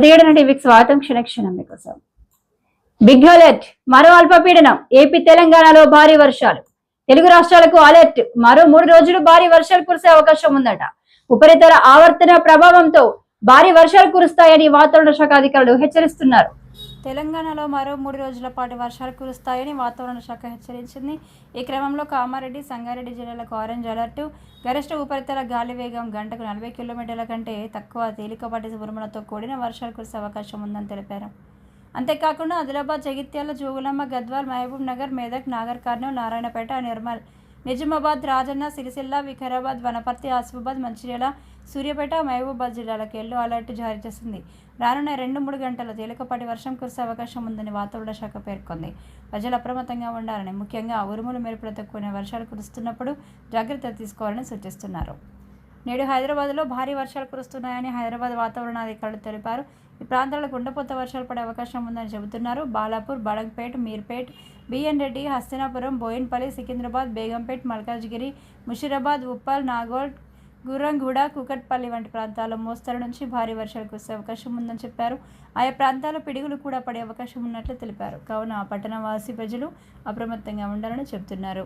ప్రతిఘటన టీవీకి స్వాగతం క్షణక్షణం మీకోసం. బిగ్ అలర్ట్ మరో అల్పపీడనం ఏపీ తెలంగాణలో భారీ వర్షాలు. తెలుగు రాష్ట్రాలకు అలర్ట్ మరో మూడు రోజులు భారీ వర్షాలు కురిసే అవకాశం ఉందట. ఉపరితల ఆవర్తన ప్రభావంతో భారీ వర్షాలు కురుస్తాయని వాతావరణ శాఖ అధికారులు హెచ్చరిస్తున్నారు. తెలంగాణలో మరో మూడు రోజుల పాటు వర్షాలు కురుస్తాయని వాతావరణ శాఖ హెచ్చరించింది. ఈ క్రమంలో కామారెడ్డి సంగారెడ్డి జిల్లాలకు ఆరెంజ్ అలర్టు. గరిష్ట ఉపరితల గాలి వేగం గంటకు నలభై కిలోమీటర్ల కంటే తక్కువ. తేలికపాటి ఉరుములతో కూడిన వర్షాలు కురిసే అవకాశం ఉందని తెలిపారు. అంతేకాకుండా ఆదిలాబాద్ జగిత్యాల జోగులమ్మ గద్వాల్ మహబూబ్ నగర్ మెదక్ నాగర్ కర్నూలు నారాయణపేట నిర్మల్ నిజామాబాద్ రాజన్న సిరిసిల్ల వికారాబాద్ వనపర్తి ఆసిఫాబాద్ మంచిర్యాల సూర్యాపేట మహబూబాద్ జిల్లాలకు ఎల్లో అలర్ట్ జారీ చేసింది. రానున్న రెండు మూడు గంటల తేలికపాటి వర్షం కురిసే అవకాశం ఉందని వాతావరణ శాఖ పేర్కొంది. ప్రజలు అప్రమత్తంగా ఉండాలని ముఖ్యంగా ఉరుములు మెరుపులతో కూడిన వర్షాలు కురుస్తున్నప్పుడు జాగ్రత్త తీసుకోవాలని సూచిస్తున్నారు. నేడు హైదరాబాద్లో భారీ వర్షాలు కురుస్తున్నాయని హైదరాబాద్ వాతావరణ అధికారులు తెలిపారు. ఈ ప్రాంతాల్లో గుండపోత వర్షాలు పడే అవకాశం ఉందని చెబుతున్నారు. బాలాపూర్ బడంగ్పేట్ మీర్పేట్ బిఎన్ రెడ్డి హస్తినాపురం బోయిన్పల్లి సికింద్రాబాద్ బేగంపేట్ మల్కాజ్గిరి ముషిరాబాద్ ఉప్పల్ నాగోల్ గుర్రంగూడ కుకట్పల్లి వంటి ప్రాంతాల్లో మోస్తరు నుంచి భారీ వర్షాలు కురిసే అవకాశం ఉందని చెప్పారు. ఆయా ప్రాంతాల్లో పిడుగులు కూడా పడే అవకాశం ఉన్నట్లు తెలిపారు. కావున పట్టణవాసి ప్రజలు అప్రమత్తంగా ఉండాలని చెబుతున్నారు.